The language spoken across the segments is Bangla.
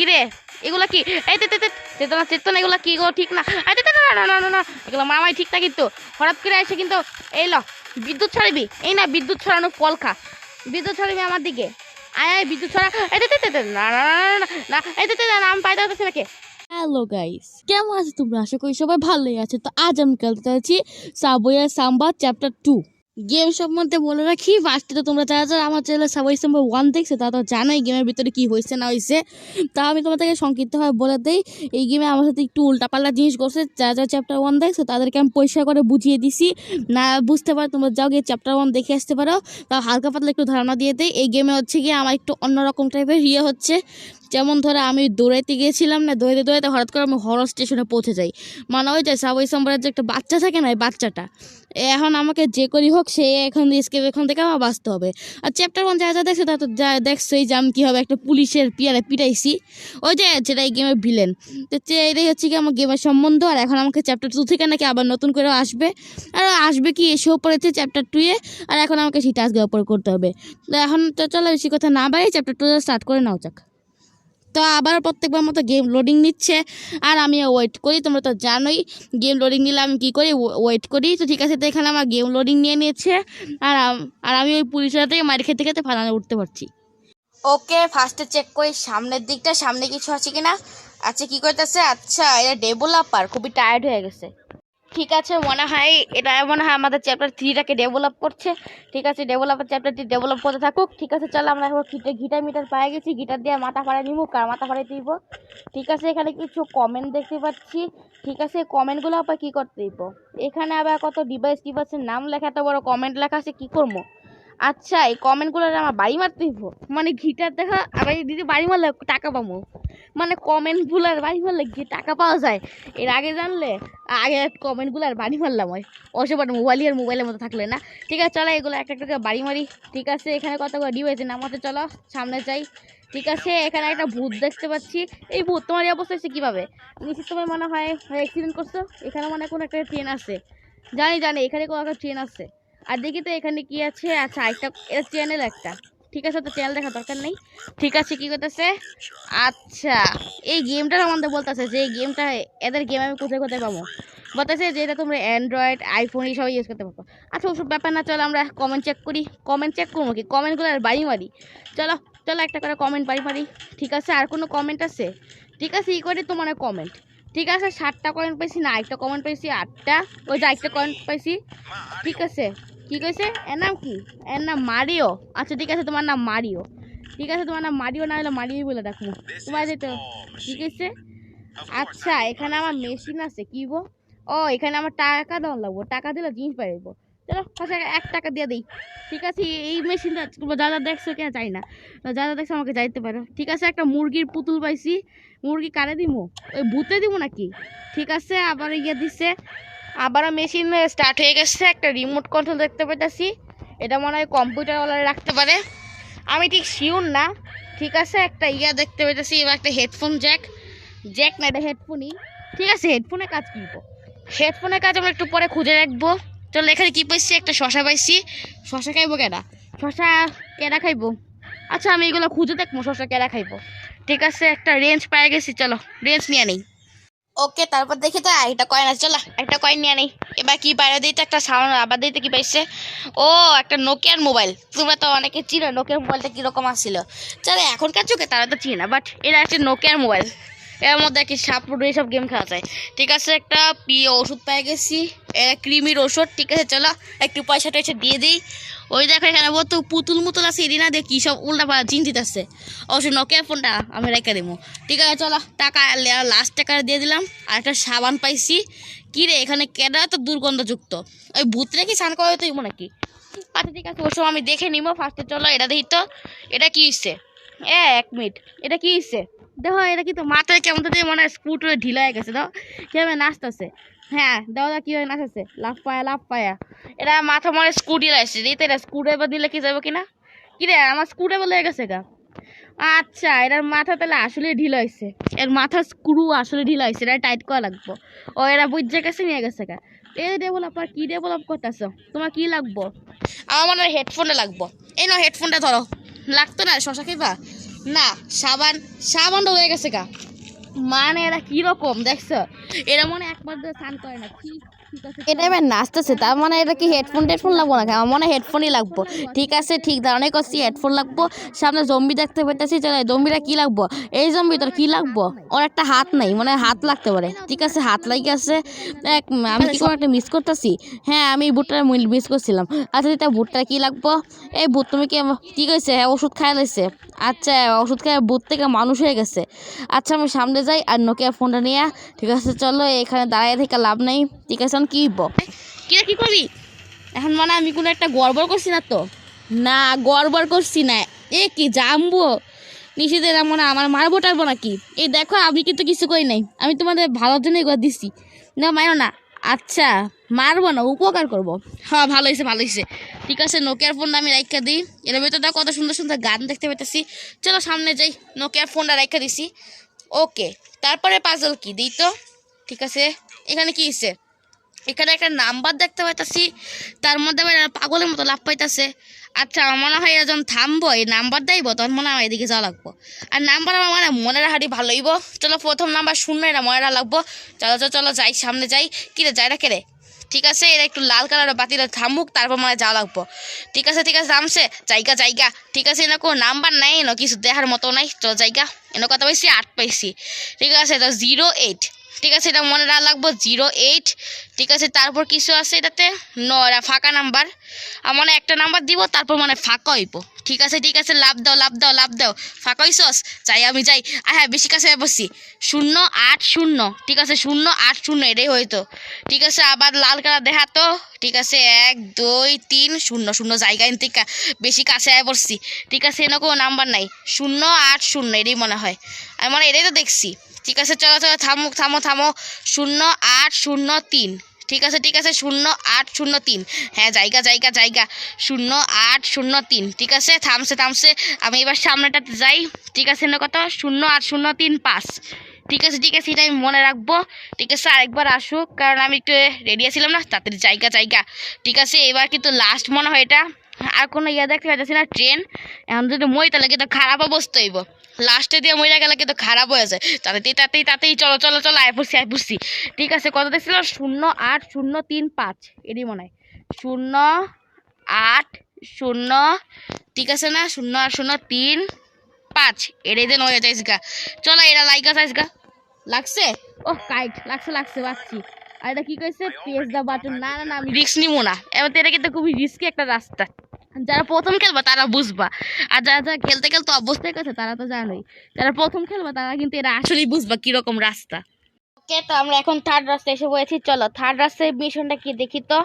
কি রে এগুলা কি? এই তে তে চেতনা চেতনা এগুলা কি এগুলো ঠিক না। এই তে না না না না এগুলো মামাই ঠিক না কিন্তু। হঠাৎ করে এসে কিন্তু এই ল বিদ্যুৎ ছড়াবি? এই না বিদ্যুৎ ছড়ানো ফল খা বিদ্যুৎ ছড়াবি আমার দিকে। আয় আয় বিদ্যুৎ ছড়া। এই তে না না না না, এই তে না আমি পাইতে হচ্ছে নাকি হ্যালো গাইস কেমন আছো তোমরা? আশা করি সবাই ভালোই আছে। তো আজ আমি খেলতে চাইছি Subway Samba chapter two game সম্বন্ধে বলে রাখি ফার্স্টে তো তোমরা যারা যারা আমার চ্যানেলে সাবওয়ে সাম্বা ওয়ান দেখছে, তারা তো জানোই গেমের ভিতরে কি হয়েছে, না হয়েছে। তা আমি তোমাদেরকে সংক্ষিপ্তভাবে বলে দিই, এই গেমে আমার সাথে একটু উল্টাপাল্টা জিনিস করছে যারা যারা চ্যাপ্টার ওয়ান দেখছ, তাদেরকে আমি পরিষ্কার করে বুঝিয়ে দিছি। না, বুঝতে পারো, তোমরা যাও গিয়ে চ্যাপ্টার ওয়ান দেখে আসতে পারো। তাও হালকা পাতলা একটু ধারণা দিয়ে দেয় এই গেমে হচ্ছে গিয়ে আমার একটু অন্যরকম টাইপের ইয়ে হচ্ছে। যেমন ধরো আমি দৌড়াইতে গিয়েছিলাম না, দৌড়াইতে দৌড়াইতে হঠাৎ করে আমি হরর স্টেশনে পৌঁছে যাই। মানে ওই যে সাবওয়ে সাম্বারের যে একটা বাচ্চা থাকে না, এই বাচ্চাটা এখন আমাকে যে করি হোক, সে এখন স্কেপ এখান থেকে আমার বাঁচতে হবে। আর চ্যাপ্টার ওয়ান যা যা দেখছে তা তো যা দেখছোই যে আমি কীভাবে একটা পুলিশের পিয়ারে পিটাইছি। ওই যে যেটা এই গেমের ভিলেন তো এটাই হচ্ছে কি আমার গেমের সম্বন্ধ, আর এখন আমাকে চ্যাপ্টার টু থেকে নাকি আবার নতুন করে আসবে। আর আসবে কি এসেও পড়েছে চ্যাপ্টার টুয়ে আর এখন আমাকে সেটা আজকে উপর করতে হবে। তো এখন তো চলো বেশি কথা না বাড়ি চ্যাপ্টার টু স্টার্ট করে নাও যাক। তো আবার প্রত্যেকবার মতো গেম লোডিং নিচ্ছে। আর আমি ওয়েট করি, তোমরা তো জানোই গেম লোডিং নিলে আমি কী করি? ওয়েট করি। তো ঠিক আছে, তো এখানে আমার গেম লোডিং নিয়ে নিয়েছে। আর আর আমি ওই পুলিশের থেকে মারি খেতে খেতে ফালানে উঠতে পারছি। ওকে ফার্স্টে চেক করি সামনের দিকটা, সামনে কিছু আছে কিনা? আচ্ছা কী করতেছে? আচ্ছা এটা ডেভেলপার খুবই টায়ার্ড হয়ে গেছে। ঠিক আছে, মনে হয় এটা মনে হয় আমাদের চ্যাপ্টার থ্রিটাকে ডেভেলপ করছে। ঠিক আছে ডেভেলপার চ্যাপ্টারটি ডেভেলপ করতে থাকুক। ঠিক আছে, চলো আমরা এখন গিটার গিটার মিটার পায়ে গেছি। গিটার দিয়ে মাথা ফাড়াই নিব, কার মাথা ফাড়াই দিব? ঠিক আছে, এখানে কিছু কমেন্ট দেখতে পাচ্ছি। ঠিক আছে কমেন্টগুলো আবার কী করতে দিব? এখানে আবার কত ডিভাইস টিভাইসের নাম লেখা, এত বড় কমেন্ট লেখা আছে, কী করব? আচ্ছা এই কমেন্টগুলো আমার বাড়ি মারতে দিব। মানে ঘিটার দেখা, আবার দিদি বাড়ি মারলে টাকা পাবো। মানে কমেন্টগুলো আর বাড়ি মারলে কি টাকা পাওয়া যায়? এর আগে জানলে? আগে কমেন্টগুলো আর বাড়ি মারলাম হয় অসবার মোবাইলই আর মোবাইলের মতো থাকলে না। ঠিক আছে, চলো এগুলো একটা একটা বাড়ি মারি। ঠিক আছে, এখানে কতগুলো ডিভাইস নামাতে চলো, সামনে যাই। ঠিক আছে, এখানে একটা ভূত দেখতে পাচ্ছি। এই ভূত, তোমার এই অবস্থা হচ্ছে কীভাবে? নিশ্চিত তোমার মনে হয় অ্যাক্সিডেন্ট করছ? এখানে মনে হয় কোনো একটা ট্রেন আছে। জানি জানি, এখানে কোনো একটা ট্রেন আছে। আর দেখি তো এখানে কি আছে। আচ্ছা একটা এটা চ্যানেল একটা। ঠিক আছে, তো চ্যানেল দেখা দরকার নেই। ঠিক আছে, কি করতেছে? আচ্ছা এই গেমটার আমাদের বলতেছে যে, এই গেমটা এদের গেম আমি কোথায় কোথায় পাবো? বলতেছে যে, এটা তোমরা অ্যান্ড্রয়েড আইফোন এই সবাই ইউজ করতে পারব আচ্ছা ওসব ব্যাপার না, চলো আমরা কমেন্ট চেক করি। কমেন্ট চেক করব কি? কমেন্টগুলো আর বাড়ি মারি। চলো চলো একটা করে কমেন্ট বাড়ি মারি। ঠিক আছে, আর কোনো কমেন্ট আছে? ঠিক আছে, ই করে তোমার কমেন্ট ঠিক আছে, সাতটা কমেন্ট পাইছি না একটা কমেন্ট পাইছি আটটা। ওই যে একটা কমেন্ট পাইছি। ঠিক আছে। কি কইছে? এর নাম কি? এর নাম মারিও। আচ্ছা ঠিক আছে তোমার নাম মারিও। ঠিক আছে তোমার নাম মারিও না হলে মারিও বলে দেখো তোমার যেতে ঠিক আছে আচ্ছা এখানে আমার মেশিন আছে। কি গো? ও এখানে আমার টাকা দেওয়া লাগবো। টাকা দিলে জিনিস পাই যাব চলো এক টাকা দিয়ে দিই। ঠিক আছে এই মেশিনটা দাদা দেখছ কেন চাই না। দাদা দেখছ আমাকে যাইতে পারো। ঠিক আছে একটা মুরগির পুতুল পাইছি। মুরগি কারে দিব ওই ভূতে দিব নাকি? ঠিক আছে আবার ইয়ে দিচ্ছে আবারও মেশিন স্টার্ট হয়ে গেছে, একটা রিমোট কন্ট্রোল দেখতে পেতেছি এটা মনে হয় কম্পিউটারওয়ালা রাখতে পারে। আমি ঠিক শিওর না। ঠিক আছে, একটা ইয়া দেখতে পেতেছি এবার একটা হেডফোন জ্যাক জ্যাক না, এটা হেডফোনই ঠিক আছে হেডফোনের কাজ কিনবো হেডফোনের কাজ আমরা একটু পরে খুঁজে রাখব। চলো, এখানে কী পাইছি? একটা শশা পাইছি। শশা খাইবো কেনা শশা কেনা খাইবো? আচ্ছা আমি এগুলো খুঁজে দেখব, শশা কেনা খাইবো। ঠিক আছে, একটা রেঞ্জ পেয়ে গেছি, চলো রেঞ্জ নিয়ে নেই। ওকে, তারপর দেখি তো, একটা কয়েন আছে, চলো, একটা কয়েন নিয়ে নেই এবার কি বাইরে দিতে, একটা সাউন্ড আবার দিতে, কি পাইছে? ও, একটা নোকিয়ার মোবাইল তোমরা তো অনেকে চিনো নোকিয়ার মোবাইলটা কীরকম আসছিল। চলো, এখনকার চোখে তারা তো চিনে বাট এটা একটা নোকিয়ার মোবাইল এর মধ্যে কি সাপোর্ট এইসব গেম খেলা যায়। ঠিক আছে, একটা প্রিয় ওষুধ পেয়ে গেছি। ক্রিমির ওষুধ, ঠিক আছে, চলো, একটু পয়সা টয়সা দিয়ে দিই। ওই দেখো, এখানে বলতো, পুতুল মুতুল আছে এদিনা দেখি, সব উল্টা পাল্টা চিন্তিত আছে অবশ্যই নকিয়া ফোনটা আমি রেখে দেবো। ঠিক আছে, চলো, টাকা লাস্ট টাকা দিয়ে দিলাম। আর একটা সাবান পাইছি। কী রে, এখানে কেডা তো দুর্গন্ধযুক্ত? ওই ভূত রেখে স্নান করা হতো নাকি? আচ্ছা ঠিক আছে ওসব আমি দেখে নিবো। ফার্স্টে চলো, এটা দেখি তো, এটা কী হচ্ছে এ, এক মিনিট, এটা কী হচ্ছে দেখো, এটা কিন্তু মাথায় কেমন তো মনে হয় স্ক্রুটো ঢিলা হয়ে গেছে, দাও। কীভাবে নাচতেছে? হ্যাঁ দাও দা কীভাবে নাচতেছে লাভ পায়া লাভ পায়া। এটা মাথা মনে স্কুটি লাগছে দিতে এটা স্ক্রু ড্রাইভার দিলে কি যাবে কিনা? কি রে, আমার স্ক্রু ড্রাইভার লেগে গেছে গা। আচ্ছা এটার মাথা তাহলে আসলে ঢিলা হয়েছে। এর মাথা স্ক্রু আসলে ঢিলা হয়েছে, এটা টাইট করা লাগবো। ও, এরা বুঝছে গেছে, নিয়ে গেছে গা। এই ডেভেলপার কি ডেভেলপ করতেছো? তোমার কি লাগবো? আমার মনে হয় হেডফোনটা লাগবো। এই নাও হেডফোনটা ধরো। লাগতো না, শশা খাইবা না সাবান সাবানটা হয়ে গেছে গা। মানে এরা কীরকম দেখছ? এরা মনে একবার স্নান করে না। কি এটা এবার নাচতেছে তার মানে এটা কি হেডফোন টেডফোন লাগবো না আমার মনে হেডফোনই লাগবো। ঠিক আছে ঠিক ধারণা করছি হেডফোন লাগবো। সামনে জম্বি দেখতে পেতেছি চলে জম্বিটা কি লাগবো? এই জম্বি তোর কি লাগবো? ওর একটা হাত নাই মানে হাত লাগতে পারে। ঠিক আছে হাত লাগে আছে। এক আমি কি কোনো একটা মিস করতেছি? হ্যাঁ আমি বুটটা মিস করছিলাম। আচ্ছা দিতা বুটটা কি লাগবো? এই বুট তুমি কি কি কইছে? হ্যাঁ ওষুধ খাই লাইছে। আচ্ছা ওষুধ খাই বুট থেকে মানুষ হয়ে গেছে। আচ্ছা আমি সামনে যাই আর নোকিয়া ফোনটা নিয়ে ঠিক আছে চলো এখানে দাঁড়ায় থেকে লাভ নেই। ঠিক আছে কি হইবো? কি করবি? এখন মানে আমি কোনো একটা গড়বড় করছি না তো? না গড়বড় করছি না। এ কি জানব নিষেধের মনে আমার মারবো টারবো নাকি? এই দেখো আমি কিন্তু কিছু করি নাই। আমি তোমাদের ভালোর জন্যই করে দিচ্ছি না মারো না। আচ্ছা মারবো না, উপকার করব। হ্যাঁ ভালো হয়েছে ভালো হয়েছে। ঠিক আছে নোকিয়ার ফোনটা আমি রাইখা দিই। এর ভিতরে কত সুন্দর সুন্দর গান দেখতে পেতেছি চলো সামনে যাই নোকিয়ার ফোনটা রাইখা দিছি। ওকে তারপরে পাজল কি? দিই তো। ঠিক আছে, এখানে কি হয়েছে এখানে একটা নাম্বার দেখতে পাইতাছি, তার মধ্যে আবার পাগলের মতো লাভ পাইতাছে। আচ্ছা আমার মনে হয় এরা যখন থামবো, এই নাম্বার দেইব, তখন মনে হয় এদিকে যাওয়া লাগবো। আর নাম্বার আমার মানে মনে রাখাটি ভালো হইব চলো, প্রথম নাম্বার শূন্য এটা মনে রাখা লাগবো। চলো চলো চলো, যাই, সামনে যাই। কিরে যাই না রে? ঠিক আছে, এরা একটু লাল কালারের বাতিটা থামুক, তারপর মানে যাওয়া লাগবো। ঠিক আছে ঠিক আছে, থামছে। জায়গা জায়গা। ঠিক আছে, এনে কোনো নাম্বার নাই, এনে কিছু দেখার মতো নাই। চলো, জায়গা। এনে কথা পাইছি? আট পাইছি। ঠিক আছে, এটা জিরো, এইট। ঠিক আছে, এটা মনে রাখা লাগবো জিরো এইট। ঠিক আছে, তারপর কিছু আছে এটাতে? ন ফাঁকা নাম্বার। আমার মনে একটা নাম্বার দিব, তারপর মানে ফাঁকা হইব। ঠিক আছে ঠিক আছে, লাভ দাও লাভ দাও লাভ দাও। ফাঁকা হইছস? যাই, আমি যাই। আর হ্যাঁ বেশি কাছে বসছি। শূন্য আট শূন্য। ঠিক আছে, শূন্য আট শূন্য, এটাই হয়তো। ঠিক আছে, আবার লাল কালার দেখাতো ঠিক আছে, এক, দুই, তিন, শূন্য শূন্য জায়গায় থেকে বেশি কাছে আয় পড়ছি ঠিক আছে এনে কোনো নাম্বার নাই। শূন্য আট শূন্য, এটাই মনে হয়। আর মানে এটাই তো দেখছি। ঠিক আছে, চলো চলো, থামো থামো থামো। শূন্য আট, শূন্য তিন। ঠিক আছে ঠিক আছে, শূন্য আট, শূন্য তিন। হ্যাঁ জায়গা জায়গা জায়গা। শূন্য আট, শূন্য তিন। ঠিক আছে, থামছে থামছে। আমি এবার সামনেটাতে যাই। ঠিক আছে না কত? শূন্য আট, শূন্য তিন, পাঁচ। ঠিক আছে ঠিক আছে, এটা আমি মনে রাখব। ঠিক আছে, আরেকবার আসুক, কারণ আমি একটু রেডি আছিলাম না, তাড়াতাড়ি জায়গা জায়গা। ঠিক আছে, এবার কিন্তু লাস্ট মনে হয় এটা। আর কোনো ইয়ে দেখতে পাচ্ছি না ট্রেন এখন যদি মই তাহলে কিন্তু খারাপ অবস্থা হইব। লাস্টে দিয়ে মরে গেলে কিন্তু খারাপ হয়ে যায়। তাতেই তাতেই তাতেই চলো চলো চলো, আয় পড়ছি আয় পড়ছি ঠিক আছে, কত দেখছিল শূন্য আট, শূন্য তিন, পাঁচ। এরই মনে হয়। শূন্য আট, শূন্য, ঠিক আছে না? শূন্য আট, শূন্য তিন, পাঁচ। এটাই দেন হয়ে যাইস গা চলো এটা লাইকা যাইস গা লাগছে? ও কাইট, লাগছে লাগছে, পাচ্ছি। আর এটা কি কইছে? পেজ দা বাটন না না না, আমি রিস্ক নিবো না। এবার তো এটা কিন্তু খুবই রিস্কি একটা রাস্তা। যারা প্রথম খেলবা, তারা বুঝবা। আর যারা যারা খেলতে খেলতে অবস্থায় গেছে তারা তো জানোই। যারা প্রথম খেলবা, তারা কিন্তু এটা আসলেই বুঝবা কীরকম রাস্তা। ওকে, তো আমরা এখন থার্ড রাস্তায় এসে পড়েছি। চলো থার্ড রাস্তায় মিশনটা কি দেখি তো?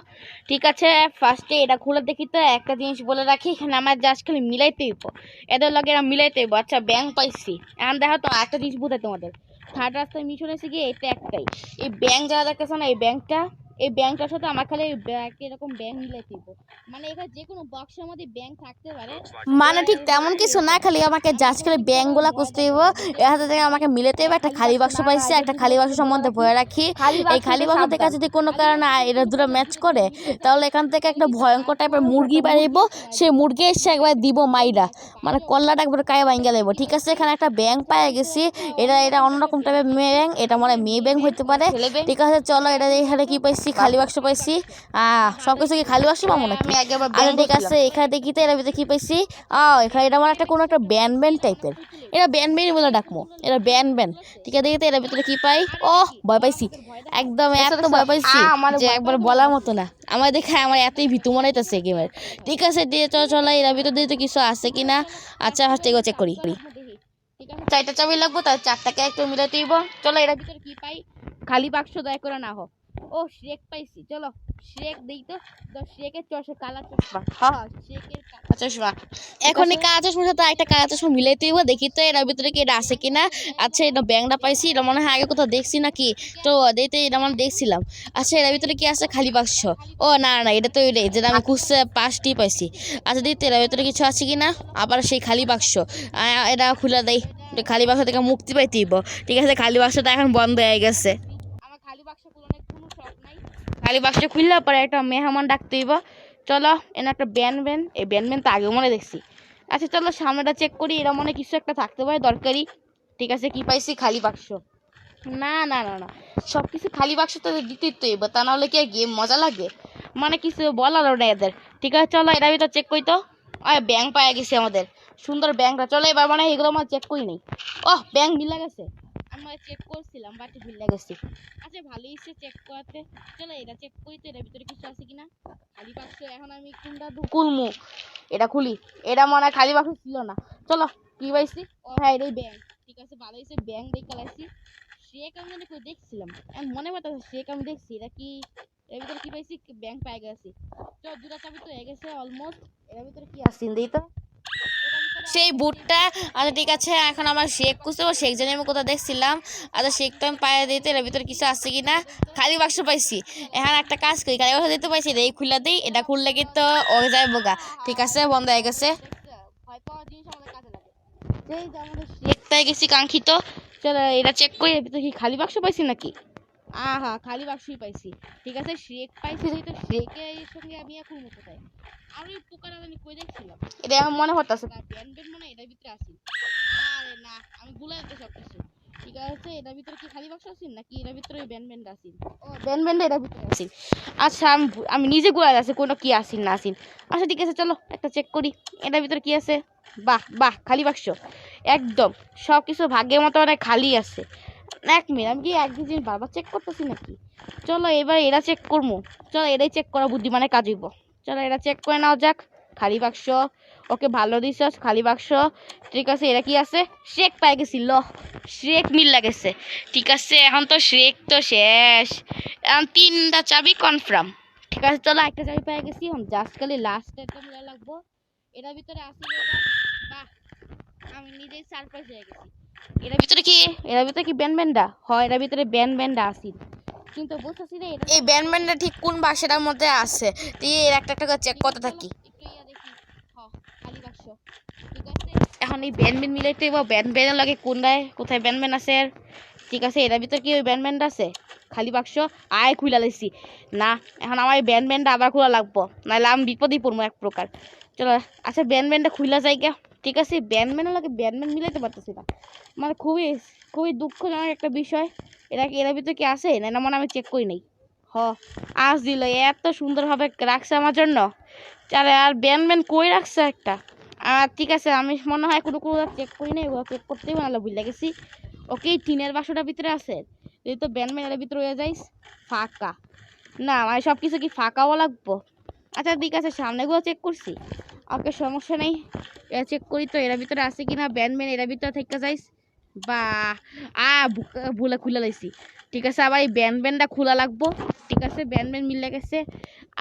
ঠিক আছে ফার্স্টে এটা খুলে দেখি তো, একটা জিনিস বলে রাখি, এখানে আমার জাস্ট খালি মিলাইতে হইব। এদের লগে এরা মিলাইতে হইব। আচ্ছা ব্যাংক পাইছি। এখন দেখো তো একটা জিনিস বোঝাই তোমাদের। থার্ড রাস্তায় মিশন এসে গিয়ে এটা একটাই। এই ব্যাংক যারা দেখতেছো না, এই ব্যাংকটা এই ব্যাংকটার সাথে আমার খালি ব্যাংক এরকম ব্যাংক মিলাইতে মানে এখানে যে কোনো বক্সের মধ্যে ব্যাংক থাকতে পারে। মানে ঠিক তেমন কিছু না খালি আমাকে জাস্ট খালি ব্যাংকগুলা খুঁজতে হইব। এর হাতে থেকে আমাকে মিলাতে হবে একটা খালি বাক্স পাইছি একটা খালি বাক্স সম্বন্ধে ভয় রাখি। এই খালি বাক্স থেকে যদি কোনো কারণে এরা দুটো ম্যাচ করে তাহলে এখান থেকে একটা ভয়ঙ্কর টাইপের মুরগি বাড়িব সেই মুরগি এসে একবার দিব মাইরা। মানে কল্লাটা একবার কায়ে ভাঙ্গা লাগবো। ঠিক আছে এখানে একটা ব্যাংক পায়ে গেছি। এটা এটা অন্যরকম টাইপের মেয়ে ব্যাংক এটা মনে মেয়ে ব্যাংক হতে পারে। ঠিক আছে চলো এটা এখানে কি পাইছি? খালি বাক্স পাইছি। আহ সব কিছু কি খালি বাক্স পাবো নাকি? আচ্ছা ঠিক আছে এখানে দেখি তো এর ভিতরে কি পাইছি? আ এখানে এটা আমার একটা কোনো একটা ব্যান ব্যান টাইপের। এটা ব্যান ব্যানই বলে ডাকবো এটা ব্যান ব্যান। ঠিক আছে দেখি তো এর ভিতরে কি পাই? ও ভয় পাইছি। একদম এত ভয় পাইছি যে একবার বলার মতো না। আমার দেখে আমার এতই ভীতু মনে হইতেছে গেমের। ঠিক আছে দিয়ে চল চলো এর ভিতরে দিয়ে তো কিছু আছে কি না আচ্ছা ফার্স্ট এগুলো চেক করি। চারটা চাবি লাগবো তার চারটাকে একটু মিলাতে দিব চলো এটার ভিতরে কি পাই? খালি বাক্স দয়া করে না হোক ও শ্রেক পাইছি চলো। শ্রেক দেই তো। তো শ্রেকের চশমা কালা চশমা। হ্যাঁ শ্রেকের কালা চশমা। এখন এই কাঁচা চশমার সাথে একটা কাঁচা চশমা মিলাইতে হইব দেখি তো এর ভিতরে কি এটা আছে কিনা। আচ্ছা এটা ব্যাংকটা পাইছি এটা মনে হয় আগে কোথাও দেখছি নাকি? তো দিতে এটা মানে দেখছিলাম। আচ্ছা এর ভিতরে কি আছে? খালি বাক্স। ও না না এটা তো ওইটাই যেটা আমি খুঁজতে পাঁচটি পাইছি। আচ্ছা দিতে এর ভিতরে কিছু আছে কিনা? আবার সেই খালি বাক্স। এটা খুলে দেয় খালি বাক্স থেকে মুক্তি পাইতে হইব। ঠিক আছে খালি বাক্সটা এখন বন্ধ হয়ে গেছে আমার খালি বাক্স খুলনের কোনো শখ নাই খালি বাক্স খুললে পরে একটা মেহমান ডাকতে হইব চলো, এনে একটা ব্যান ব্যান। এই ব্যান ব্যান তো আগে মনে দেখছি। আচ্ছা চলো সামনেটা চেক করি। এরা মনে কিছু একটা থাকতে পারে, দরকারি। ঠিক আছে, কি পাইছি? খালি বাক্স। না না না না। সব কিছু খালি বাক্স তো দিতেই তো এবার তা নাহলে কি গেম মজা লাগে? মানে কিছু বলারও না এদের। ঠিক আছে, চলো এটা ভিতর চেক করি তো। আয় ব্যাংক পাওয়া গেছে আমাদের। সুন্দর ব্যাংকটা চলো এবার মানে এগুলো আমার চেক করি নেই। ওহ ব্যাংক মিলা গেছে। আমরা চেক করছিলাম বাট মিলা গেছে আচ্ছা ভালোই সে চেক করাতে। চলো এটা চেক করি তো এটার ভিতরে কিছু আছে কিনা? খালি বাক্স এখন আমি কোনটা খুলমু। এটা খুলি। এটা মনে হয় খালি বাক্স ছিল না। চলো কি পাইছি? ও হ্যাঁ এটাই ব্যাংক ঠিক আছে ভালো হয়েছে ব্যাংক দেখে লাইছি। শেক আমি জানি কই দেখছিলাম। আমি মনে পড়তেছে শেক আমি দেখছি। এটা কি এর ভিতরে কি পাইছি? ব্যাংক পাই গেছি। তো দুটা চাবি তো হয়ে গেছে অলমোস্ট এর ভিতরে কি আছে? দেই তো। সেই বুটটা। আচ্ছা ঠিক আছে এখন আমার শেক খুঁজতে পারব শেক জানি আমি কোথাও দেখছিলাম। আচ্ছা শেকটা আমি পায়ে দিতে এর ভিতরে কিছু আছে কি না খালি বাক্স পাইছি। এখন একটা কাজ করি খালি বাক্স দিতে পাইছি এই খুলে দিই এটা খুললে কি তো ও যায় বোকা ঠিক আছে বন্ধ হয়ে গেছে। শেকটাই গেছি কাঙ্ক্ষিত চলো এটা চেক করি এর ভিতরে কি খালি বাক্স পাইছি নাকি? আহা খালি বাক্সই পাইছি। ঠিক আছে শেক পাইছি যেহেতু শেকের সঙ্গে আমি এখন কোথায় আর ওই পোকাটা আমি কই দেখছিলাম এটা আমার মনে হতাছে না ব্যান ব্যান মনে এটার ভিতরে আসি আরে না আমি ভুলে যেতে সব কিছু ঠিক আছে এটার ভিতরে কি খালি বাক্স আছে নাকি এটার ভিতরে ওই ব্যান ব্যান্ড আসি ও ব্যান ব্যান্ড এটার ভিতরে আসি আচ্ছা আমি আমি নিজে গুলা আছে কোনো কি আসিন না আসিন আচ্ছা ঠিক আছে চলো একটা চেক করি। এটার ভিতরে কি আছে? বাহ বাহ খালি বাক্স। একদম সব কিছু ভাগ্যের মতো মানে খালি আছে। এক মিনিট, আমি কি এক দু জিনিস বারবার চেক করতেছি নাকি? চলো এবার এরা চেক করব। চলো এটাই চেক করা বুদ্ধিমানের কাজ হইব। চলো এরা চেক করে নাও যাক, খালি বাক্স। ওকে ভালো দিছ, খালি বাক্স। ঠিক আছে, এরা কি আছে? শেক পাই গেছি, ল। শেক মিল লাগেছে। ঠিক আছে, এখন তো শেক তো শেষ। এখন তিনটা চাবি কনফার্ম ঠিক আছে, চলো একটা চাবি পেয়ে গেছি, এখন জাস্ট খালি লাস্ট একটা মিলা লাগবো। এটার ভিতরে আসি বাহ, আমি নিজেই সারপ্রাইজ হয়ে গেছি। এটার ভিতরে কি এটার ভিতরে কি ব্যান্ড ব্যান্ডা হয় এটার ভিতরে ব্যান্ড ব্যান্ডা আসি কিন্তু বুঝতেছি না এই ব্যান্ড ব্যান্ডটা ঠিক কোন বাক্সটার মধ্যে আছে? দিয়ে এর একটা একটা করে চেক করতে থাকি। এখন এই ব্যান্ড ব্যান্ড মিলাইতে ব্যান্ড ব্যান্ডের লাগে কোনটায় কোথায় ব্যান্ড ব্যান্ড আছে ঠিক আছে এটার ভিতরে কি ওই ব্যান্ড ব্যান্ড আছে? খালি বাক্স? আয় খুলা লাইছি। না এখন আমার এই ব্যান্ড ব্যান্ডটা আবার খোলা লাগবো। নাহলে আমি বিপদেই পড়ব এক প্রকার। চলো আচ্ছা ব্যান্ড ব্যান্ডটা খুলা যায় গা ঠিক আছে ব্যান্ড ব্যান্ডের লাগে ব্যান্ড মিলাইতে পারতেছি না। মানে খুবই খুবই দুঃখজনক একটা বিষয়। এরা কি এর ভিতরে কি আসে না না, মনে আমি চেক করি নাই। হ, আজ দিল এত সুন্দরভাবে রাখছে আমার জন্য। আর ব্যান ব্যান কই রাখছে একটা? আর ঠিক আছে, আমি মনে হয় কোনো কোনো চেক করি নাই, ওগুলো চেক করতেই ভালো বুঝলে গেছি। ওকে টিনের বাসটার ভিতরে আছে। যদি তো ব্যান ব্যানের ভিতরে হয়ে যাইস, ফাঁকা। না মানে সব কিছু কি ফাঁকাও লাগবো? আচ্ছা ঠিক আছে, সামনেগুলো চেক করছি। ওকে সমস্যা নেই। এটা চেক করি তো, এর ভিতরে আছে কিনা ব্যান ব্যান এর ভিতরে থেকে যাইস। বা আ ভুলে খুলে লাইছি। ঠিক আছে, আবার এই ব্যান্ড ব্যান্ডটা খোলা লাগবো। ঠিক আছে ব্যান্ড মিলে গেছে।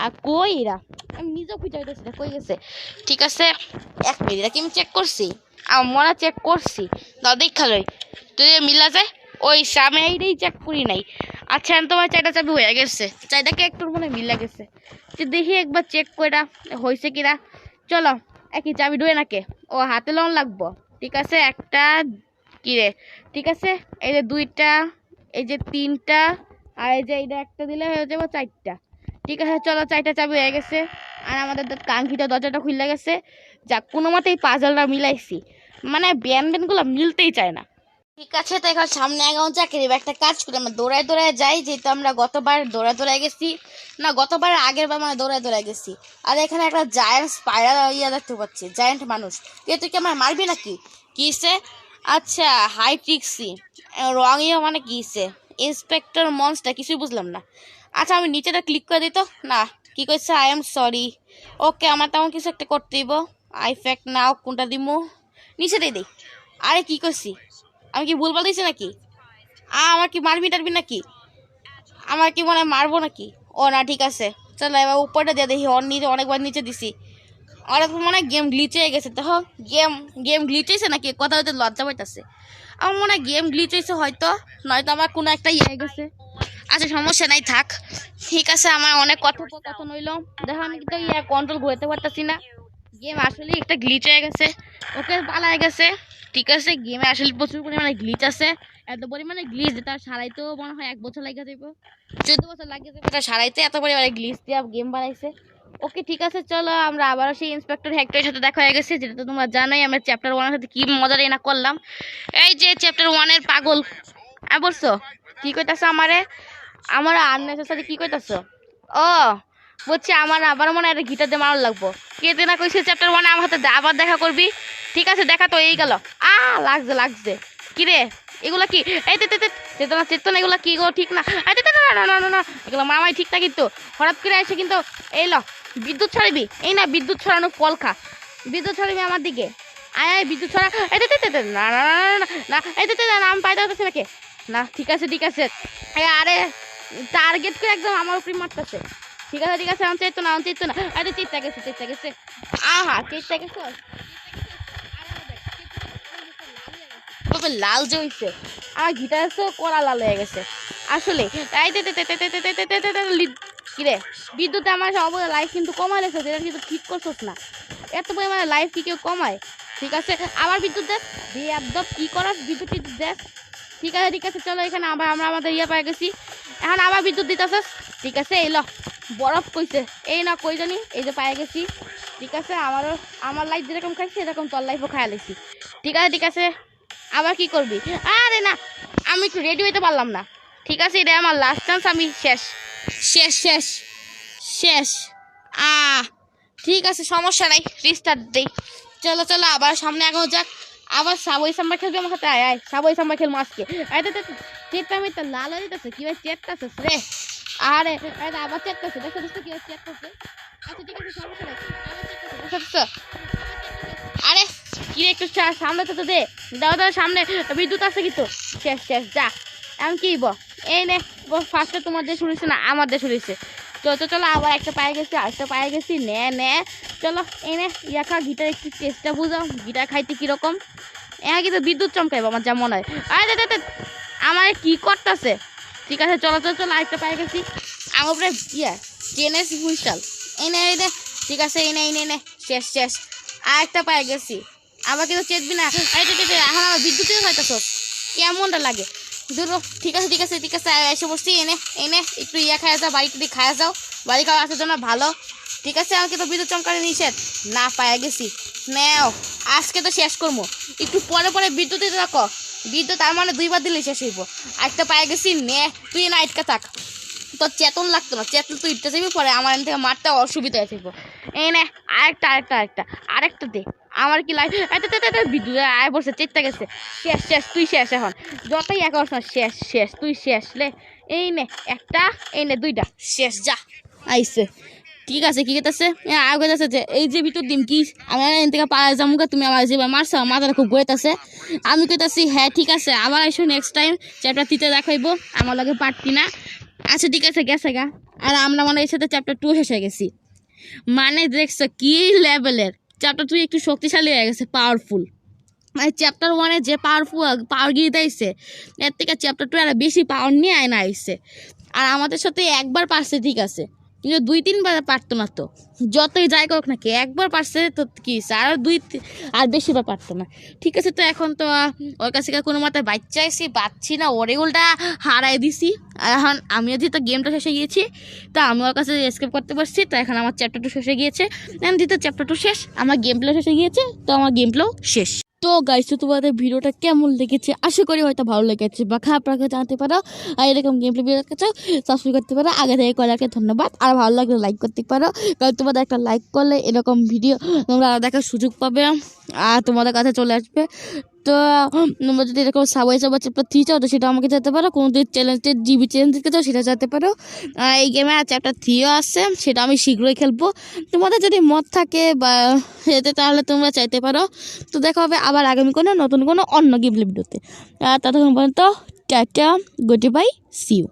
আর কই এরা? আমি নিজেও খুঁজে পাইতেছি না, কই গেছে? ঠিক আছে, এক মিনিট এটা কি আমি চেক করছি? আমার চেক করছি। দাও, দেখা লই। তুই মিলা যায় ওই সামনে এইটাই চেক করি নাই। আচ্ছা তোমার চাইটা চাবি হয়ে গেছে। চাইটাকে একটু মনে মিলা গেছে। দেখি একবার চেক করে হয়েছে কিনা। চলো, একই চাবি ডুয়ে নাকে। ও, হাতে লোন লাগবো। ঠিক আছে, একটা, কি রে? ঠিক আছে, এই যে দুইটা, এই যে তিনটা, আর এই যে এইটা একটা দিলে হয়ে যাবে চারটা। ঠিক আছে, চলো, চারটা চাবি হয়ে গেছে। আর আমাদের কাঙ্ক্ষিত দরজাটা খুলে গেছে। যা কোনো মতেই পাজলটা মিলাইছি। মানে ব্যান ব্যানগুলো মিলতেই চায় না। ঠিক আছে, তো এখন সামনে এখন চাকরি একটা কাজ করি। আমরা দৌড়ায় দৌড়ায় যাই, যেহেতু আমরা গতবার দৌড়ায় দৌড়ায় গেছি। না, গতবার আগের বার মানে দৌড়ায় দৌড়ায় গেছি। আর এখানে একটা জায়ান্ট স্পাইরাল ইয়া দেখতে পাচ্ছি জায়ান্ট মানুষ। এ, তুই কি আমার মারবি নাকি? কিসে আচ্ছা হাই ট্রিক্সি রং ইয়ে মানে কিসে ইন্সপেক্টর মনসটা কিছুই বুঝলাম না। আচ্ছা আমি নিচেটা ক্লিক করে দিত না, কি কইছে? আই এম সরি ওকে আমার তেমন কিছু একটা করতে দিব আই ফ্যাক্ট নাও কোনটা দিব নিচেটাই দিই। আরে, কি করছি আমি কি ভুলভাল দিছি নাকি? আমার কি মারবি টারবি নাকি? আমার কি মনে হয় মারবো নাকি? ও না, ঠিক আছে। চলো এবার উপরটা দিয়ে দেখি ওর নিচে অনেকবার নিচে দিছি। অনেক মনে হয় গেম গ্লিচ হয়ে গেছে, তো গেম গেম গ্লিচ হয়েছে নাকি? কথা হয়তো লজ্জা পাইতেছে। আমার মনে হয় গেম গ্লিচ হয়েছে হয়তো, নয়তো আমার কোনো একটা ইয়ে হয়ে গেছে। আচ্ছা সমস্যা নাই, থাক। ঠিক আছে, আমার অনেক কথোপকথন হইল। দেখো, আমি কিন্তু ইয়ে কন্ট্রোল ঘুরতে পারতেছি না। গেম আসলে একটা গ্লিচ হয়ে গেছে। ওকে পালায় গেছে। ঠিক আছে গেমে আসলে প্রচুর পরিমাণে গ্লিচ আছে। এত পরিমাণে গ্লিচ যে তার সারাইতেও মনে হয় এক বছর লাগে যাইব। চোদ্দ বছর লাগে যাবে তার সারাইতে এত পরিমাণে গ্লিচ দিয়ে গেম বানাইছে। ওকে ঠিক আছে, চলো, আমরা আবারও সেই ইন্সপেক্টর হেক্টরের সাথে দেখা হয়ে গেছে, যেটা তো তোমরা জানোই, আমরা চ্যাপ্টার ওয়ানের সাথে কী মজা এনা করলাম। এই যে চ্যাপ্টার ওয়ানের পাগল হ্যাঁ বলছো? কি কইতাছো আমারে? আমার আননেসেসারি কী কইতাছো? ও বলছি আমার আবার মনে হয় গিটার দিয়ে মারার লাগবো। কে দিনা কইছে চ্যাপ্টার ওয়ানে আমার হাতে আবার দেখা করবি। ঠিক আছে দেখা তো এই গেল। আ লাগছে লাগছে। কি রে? এগুলা কি? এই তে চেতনা চেতনা এগুলা কি গো? ঠিক না। এই না না না না না। এগুলো মামাই ঠিক না কিন্তু। হঠাৎ করে এসে কিন্তু এই ল বিদ্যুৎ ছড়াবি? এই না বিদ্যুৎ ছড়ানো খা বিদ্যুৎ ছড়াবি আমার দিকে। আয় আয় বিদ্যুৎ ছড়া। এই তে তে না না না না, না না। এই তে না আমি পাইতে হতেছে নাকি? না ঠিক আছে ঠিক আছে। আরে টার্গেট করে একদম আমার উপরে মারতেছে। ঠিক আছে ঠিক আছে আমি না আমি না আরে চিত্তা গেছে চিত্তা গেছে আহা চিত্তা গেছে তবে লাল ঘিটা আছে কড়া লাল হয়ে গেছে আসলে তাই কিরে বিদ্যুতে আমার লাইফ কিন্তু কমাই লেগেছে কিন্তু ঠিক করছোস না এত পরিমাণে লাইফ কি কেউ কমায় ঠিক আছে? আবার বিদ্যুৎ দেখ দিয়ে একদম কী করাস বিদ্যুৎ বিদ্যুৎ ঠিক আছে ঠিক আছে。চলো এখানে আবার আমরা আমাদের ইয়ে পাই গেছি। এখন আবার বিদ্যুৎ দিতে ঠিক আছে এই ল বরফ কইছে এই না কই জানি এই যে পায়ে গেছি ঠিক আছে আমারও আমার লাইফ যেরকম খাইছি এরকম তোর লাইফও খাইয়া লেছি ঠিক আছে ঠিক আছে আবার কি করবি আরে না আমি একটু রেডি হইতে পারলাম না ঠিক আছে এটা আমার লাস্ট চান্স আমি শেষ শেষ শেষ শেষ আ ঠিক আছে সমস্যা নাই রিস্টার্ট দেই চলো চলো আবার সামনে আগানো যাক আবার সাবই সাম্বার খেলবি আমার সাথে আয় আয় সাবই সাম্বার খেলব আজকে আয় তো চেটটা আমি তো লাল হয়ে যেতেছে কি ভাই চেটটাছে রে আরে আরে আবার চেটটাছে দেখো দেখো কি চেটটাছে আচ্ছা ঠিক আছে সমস্যা নাই। আবার চেটটাছে দেখো। আরে কি রে একটু সামনে তো দে দাও দাও সামনে বিদ্যুৎ আছে কিন্তু। শেষ শেষ যা। এখন কি বো এই নে ফার্স্টে তোমার দিয়ে শুনেছে না আমার দিয়ে শুনেছে তো তো চলো আবার একটা পায়ে গেছি আরেকটা পায়ে গেছি নে নে। চলো এই নে ইয়া খা গিটার একটু চেষ্টা বুঝাও গিটার খাইতে কীরকম? এ কিন্তু বিদ্যুৎ চমকাইবো আমার যা মনে হয়। আরে আমার কি করতেছে? ঠিক আছে, চলো চলো চলো, আরেকটা পায়ে গেছি। আমার উপরে ইয়া ট্রেনের হুইসাল এনে নে, এই নে ঠিক আছে এনে এনে এনে শেষ শেষ। আরেকটা পায়ে গেছি। আবার কিন্তু চেতবি না। এখন আমার বিদ্যুতের হয়তো সব কেমনটা লাগে? দুটো ঠিক আছে ঠিক আছে ঠিক আছে এসে বসছি এনে এনে একটু ইয়া খাওয়া যাও বাড়িতে দিয়ে খাওয়া যাও। বাড়ি খাওয়া আসার জন্য ভালো। ঠিক আছে, আমাকে তো বিদ্যুৎ চমকানি নিষেধ। না, পায়ে গেছি। নেও, আজকে তো শেষ করব। একটু পরে পরে বিদ্যুৎ দিতে থাকো। বিদ্যুৎ তার মানে দুইবার দিলে শেষ হইব। একটা পায়ে গেছি, নে, তুই না আটকা থাক। তোর চেতন লাগতো না, চেতন তুই ইটতে যাবি, পরে আমার এখান থেকে মারতে অসুবিধা হয়ে থাকব এই নে, আরেকটা আরেকটা আরেকটা আরেকটা দে। আমার কি লাইফ বিদ্যুৎ, আয় বসে চেষ্টা গেছে। শেষ শেষ, তুই শেষ এখন। যতই এক না, শেষ শেষ, তুই শেষ, লে। এই নে, একটা, এই নে, দুইটা। শেষ, যা। আইসে ঠিক আছে, কি কেতেছে আর কেতেছে যে, এই যে ভিতর দিম কি? আমি এখান থেকে পাওয়া যাব তুমি আমার যে মারছো, আমার মাথাটা খুব গড়েতেছে আমি কইতাছি হ্যাঁ ঠিক আছে, আবার এসো নেক্সট টাইম চ্যাপ্টার থ্রিতে দেখাইবো, আমার লগে পারতি না। আচ্ছা ঠিক আছে, গেছে গা। আর আমরা মানে এর সাথে চ্যাপ্টার টু শেষ হয়ে গেছি। মানে দেখছ কি লেভেলের চ্যাপ্টার টু একটু শক্তিশালী হয়ে গেছে পাওয়ারফুল মানে চ্যাপ্টার ওয়ানে যে পাওয়ারফুল পাওয়ার গিয়ে দিয়েছে, এর থেকে চ্যাপ্টার টু আর বেশি পাওয়ার নিয়ে আয় না আইসে আর আমাদের সাথে একবার পারছে, ঠিক আছে। কিন্তু দুই তিনবার পারতো না তো। যতই যাই করুক নাকি একবার পারছে তো কি? আর দুই আর বেশিবার পারতো না। ঠিক আছে তো এখন তো ওর কাছে কোনো মাথায় বাচ্চা এসি না, ওরে উল্টা হারাই দিছি। আর এখন আমিও যেহেতু গেমটা শেষে গিয়েছি, তো আমি ওর কাছে স্কেপ করতে পারছি, তো এখন আমার চ্যাপ্টার টু শেষে গিয়েছে। এখন যেহেতু চ্যাপ্টার টু শেষ, আমার গেম প্লে শেষে গিয়েছে, তো আমার গেম প্লেও শেষ। তো গাইস তো তোমাদের ভিডিওটা কেমন লেগেছে? আশা করি হয়তো ভালো লেগেছে বা খারাপ লাগে জানতে পারো। আর এরকম গেম প্লে ভিডিও কাছে সাবস্ক্রাইব করতে পারো। আগে থেকে করাকে ধন্যবাদ। আর ভালো লাগলে লাইক করতে পারো। কারণ তোমাদের একটা লাইক করলে এরকম ভিডিও তোমরা দেখার সুযোগ পাবে। আর তোমাদের কাছে চলে আসবে। তো, তোমরা যদি এরকম সাবওয়ে সাবাই চ্যাপ্টার থ্রি চাও, তো সেটা আমাকে যেতে পারো। কোনো যদি চ্যালেঞ্জের জিবি চ্যালেঞ্জ দিতে চাও সেটা যেতে পারো। এই গেমে চ্যাপ্টার থ্রিও আছে, সেটা আমি শীঘ্রই খেলব। তোমাদের যদি মত থাকে বা এতে, তাহলে তোমরা চাইতে পারো। তো দেখা হবে আবার আগামী কোনো নতুন কোনো অন্য গেম ভিডিওতে। ততক্ষণ পর্যন্ত, টাটা গুড বাই সিউ